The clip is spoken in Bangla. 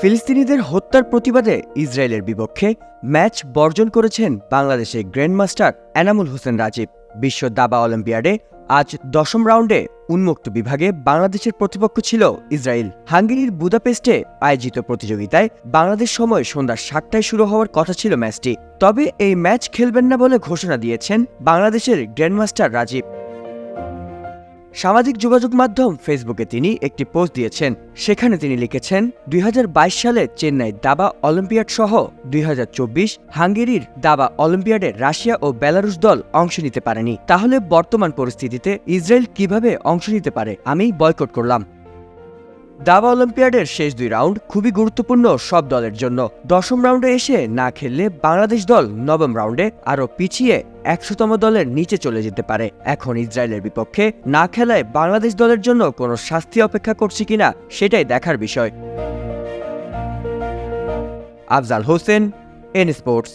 ফিলিস্তিনিদের হত্যার প্রতিবাদে ইসরায়েলের বিপক্ষে ম্যাচ বর্জন করেছেন বাংলাদেশের গ্র্যান্ডমাস্টার এনামুল হোসেন রাজীব। বিশ্ব দাবা অলিম্পিয়াডে আজ দশম রাউন্ডে উন্মুক্ত বিভাগে বাংলাদেশের প্রতিপক্ষ ছিল ইসরায়েল। হাঙ্গেরির বুদাপেস্টে আয়োজিত প্রতিযোগিতায় বাংলাদেশ সময় সন্ধ্যা সাতটায় শুরু হওয়ার কথা ছিল ম্যাচটি। তবে এই ম্যাচ খেলবেন না বলে ঘোষণা দিয়েছেন বাংলাদেশের গ্র্যান্ডমাস্টার রাজীব। সামাজিক যোগাযোগ মাধ্যম ফেসবুকে তিনি একটি পোস্ট দিয়েছেন। সেখানে তিনি লিখেছেন, দুই হাজার বাইশ সালে চেন্নাই দাবা অলিম্পিয়াড সহ দুই হাজার চব্বিশ হাঙ্গেরির দাবা অলিম্পিয়াডে রাশিয়া ও বেলারুশ দল অংশ নিতে পারেনি। তাহলে বর্তমান পরিস্থিতিতে ইসরায়েল কীভাবে অংশ নিতে পারে? আমি বয়কট করলাম। দাবা অলিম্পিয়াডের শেষ দুই রাউন্ড খুবই গুরুত্বপূর্ণ সব দলের জন্য। দশম রাউন্ডে এসে না খেললে বাংলাদেশ দল নবম রাউন্ডে আরও পিছিয়ে একশোতম দলের নিচে চলে যেতে পারে। এখন ইসরায়েলের বিপক্ষে না খেলায় বাংলাদেশ দলের জন্য কোনো শাস্তি অপেক্ষা করছে কিনা সেটাই দেখার বিষয়। Afzal Hossain, N sports.